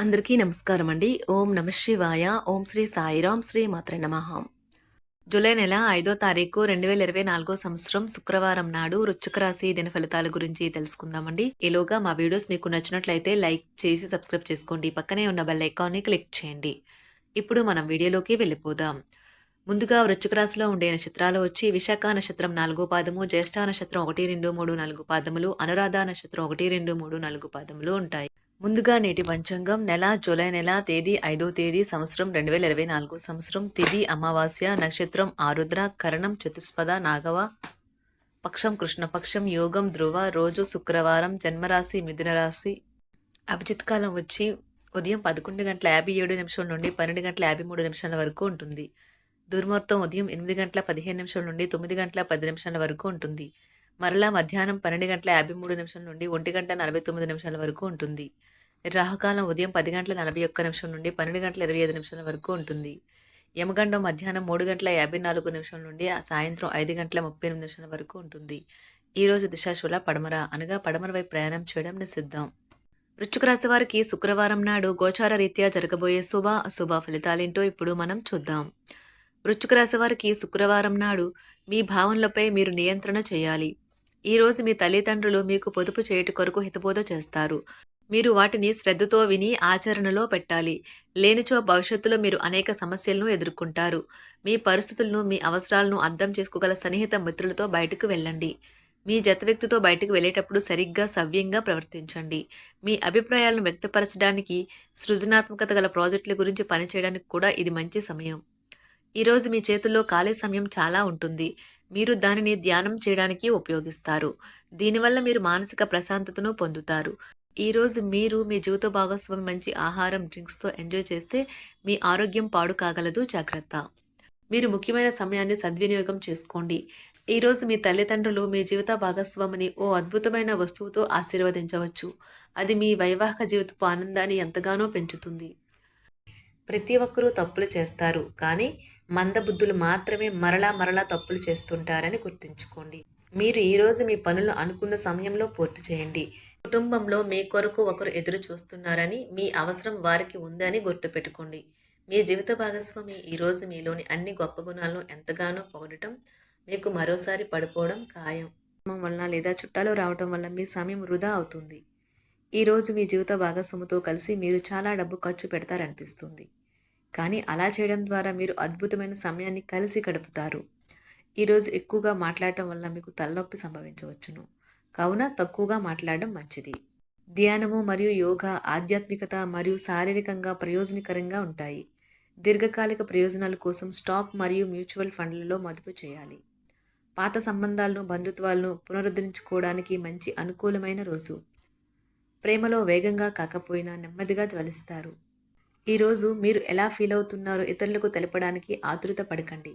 అందరికీ నమస్కారం అండి ఓం నమ శివాయ. ఓం శ్రీ సాయిరాం శ్రీ మాత్ర నమః. జూలై నెల ఐదో తారీఖు రెండు వేల ఇరవై నాలుగో సంవత్సరం శుక్రవారం నాడు వృశ్చిక రాశి దిన ఫలితాల గురించి తెలుసుకుందామండి. ఈలోగా మా వీడియోస్ మీకు నచ్చినట్లయితే లైక్ చేసి సబ్స్క్రైబ్ చేసుకోండి. పక్కనే ఉన్న బెల్ ఐకాన్ని క్లిక్ చేయండి. ఇప్పుడు మనం వీడియోలోకి వెళ్ళిపోదాం. ముందుగా వృశ్చిక రాశిలో ఉండే నక్షత్రాలు వచ్చి విశాఖ నక్షత్రం నాలుగో పాదము జ్యేష్ఠ నక్షత్రం ఒకటి రెండు మూడు నాలుగు పాదములు అనురాధ నక్షత్రం ఒకటి రెండు మూడు నాలుగు పాదములు ఉంటాయి. ముందుగా నేటి పంచాంగం నెల జూలై నెల తేదీ ఐదో తేదీ సంవత్సరం రెండు వేల ఇరవై నాలుగు. సంవత్సరం తిథి అమావాస్య నక్షత్రం ఆరుద్ర కరణం చతుస్పద నాగవ పక్షం కృష్ణపక్షం యోగం ధ్రువ రోజు శుక్రవారం జన్మరాశి మిథున రాశి అభిజిత్ కాలం వచ్చి ఉదయం పదకొండు గంటల యాభై ఏడు నిమిషాల నుండి పన్నెండు గంటల యాభై మూడు నిమిషాల వరకు ఉంటుంది. దుర్ముహూర్తం ఉదయం ఎనిమిది గంటల పదిహేను నిమిషాల నుండి తొమ్మిది గంటల పది నిమిషాల వరకు ఉంటుంది. మరలా మధ్యాహ్నం పన్నెండు గంటల యాభై మూడు నిమిషాల నుండి ఒంటి గంట నలభై తొమ్మిది నిమిషాల వరకు ఉంటుంది. రాహుకాలం ఉదయం పది గంటల నలభై ఒక్క నిమిషం నుండి పన్నెండు గంటల ఇరవై ఐదు నిమిషాల వరకు ఉంటుంది. యమగండం మధ్యాహ్నం మూడు గంటల యాభై నాలుగు నిమిషం నుండి ఆ సాయంత్రం ఐదు గంటల ముప్పై ఎనిమిది నిమిషాల వరకు ఉంటుంది. ఈరోజు రోజు దిశాశుల పడమర. అనగా పడమర వైపు ప్రయాణం చేయడం నిషిద్ధం. వృశ్చిక రాశి వారికి శుక్రవారం నాడు గోచార రీత్యా జరగబోయే శుభ అశుభ ఫలితాలేంటో ఇప్పుడు మనం చూద్దాం. వృశ్చిక రాశి వారికి శుక్రవారం నాడు మీ భావనలపై మీరు నియంత్రణ చేయాలి. ఈరోజు మీ తల్లిదండ్రులు మీకు పొదుపు చేయుట కొరకు హితబోధ చేస్తారు. మీరు వాటిని శ్రద్ధతో విని ఆచరణలో పెట్టాలి. లేనిచో భవిష్యత్తులో మీరు అనేక సమస్యలను ఎదుర్కొంటారు. మీ పరిస్థితులను మీ అవసరాలను అర్థం చేసుకోగల సన్నిహిత మిత్రులతో బయటకు వెళ్ళండి. మీ జత వ్యక్తితో బయటకు వెళ్ళేటప్పుడు సరిగ్గా సవ్యంగా ప్రవర్తించండి. మీ అభిప్రాయాలను వ్యక్తపరచడానికి సృజనాత్మకత గల ప్రాజెక్టుల గురించి పనిచేయడానికి కూడా ఇది మంచి సమయం. ఈరోజు మీ చేతుల్లో ఖాళీ సమయం చాలా ఉంటుంది. మీరు దానిని ధ్యానం చేయడానికి ఉపయోగిస్తారు. దీనివల్ల మీరు మానసిక ప్రశాంతతను పొందుతారు. ఈరోజు మీరు మీ జీవిత భాగస్వామి మంచి ఆహారం డ్రింక్స్తో ఎంజాయ్ చేస్తే మీ ఆరోగ్యం పాడు కాగలదు. జాగ్రత్త. మీరు ముఖ్యమైన సమయాన్ని సద్వినియోగం చేసుకోండి. ఈరోజు మీ తల్లిదండ్రులు మీ జీవిత భాగస్వామిని ఓ అద్భుతమైన వస్తువుతో ఆశీర్వదించవచ్చు. అది మీ వైవాహిక జీవితపు ఆనందాన్ని ఎంతగానో పెంచుతుంది. ప్రతి ఒక్కరూ తప్పులు చేస్తారు. కానీ మందబుద్ధులు మాత్రమే మరలా మరలా తప్పులు చేస్తుంటారని గుర్తుంచుకోండి. మీరు ఈరోజు మీ పనులు అనుకున్న సమయంలో పూర్తి చేయండి. కుటుంబంలో మీ కొరకు ఒకరు ఎదురు చూస్తున్నారని మీ అవసరం వారికి ఉందని గుర్తుపెట్టుకోండి. మీ జీవిత భాగస్వామి ఈరోజు మీలోని అన్ని గొప్ప గుణాలను ఎంతగానో పొగడటం మీకు మరోసారి పడిపోవడం ఖాయం. వలన లేదా చుట్టాలు రావడం వల్ల మీ సమయం వృధా అవుతుంది. ఈరోజు మీ జీవిత భాగస్వామితో కలిసి మీరు చాలా డబ్బు ఖర్చు పెడతారనిపిస్తుంది. కానీ అలా చేయడం ద్వారా మీరు అద్భుతమైన సమయాన్ని కలిసి గడుపుతారు. ఈరోజు ఎక్కువగా మాట్లాడటం వల్ల మీకు తలనొప్పి సంభవించవచ్చును. కావున తక్కువగా మాట్లాడడం మంచిది. ధ్యానము మరియు యోగా ఆధ్యాత్మికత మరియు శారీరకంగా ప్రయోజనకరంగా ఉంటాయి. దీర్ఘకాలిక ప్రయోజనాల కోసం స్టాక్ మరియు మ్యూచువల్ ఫండ్లలో మదుపు చేయాలి. పాత సంబంధాలను బంధుత్వాలను పునరుద్ధరించుకోవడానికి మంచి అనుకూలమైన రోజు. ప్రేమలో వేగంగా కాకపోయినా నెమ్మదిగా జ్వలిస్తారు. ఈరోజు మీరు ఎలా ఫీల్ అవుతున్నారో ఇతరులకు తెలపడానికి ఆతృత పడకండి.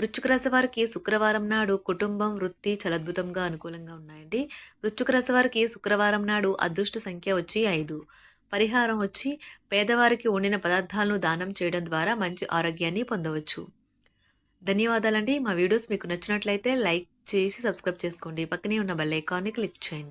వృశ్చిక రాశి వారికి శుక్రవారం నాడు కుటుంబం వృత్తి చలద్భుతంగా అనుకూలంగా ఉన్నాయండి. వృశ్చిక రాశి వారికి శుక్రవారం నాడు అదృష్ట సంఖ్య వచ్చి ఐదు. పరిహారం వచ్చి పేదవారికి వండిన పదార్థాలను దానం చేయడం ద్వారా మంచి ఆరోగ్యాన్ని పొందవచ్చు. ధన్యవాదాలండి. మా వీడియోస్ మీకు నచ్చినట్లయితే లైక్ చేసి సబ్స్క్రైబ్ చేసుకోండి. పక్కనే ఉన్న బెల్ ఐకాన్ని క్లిక్ చేయండి.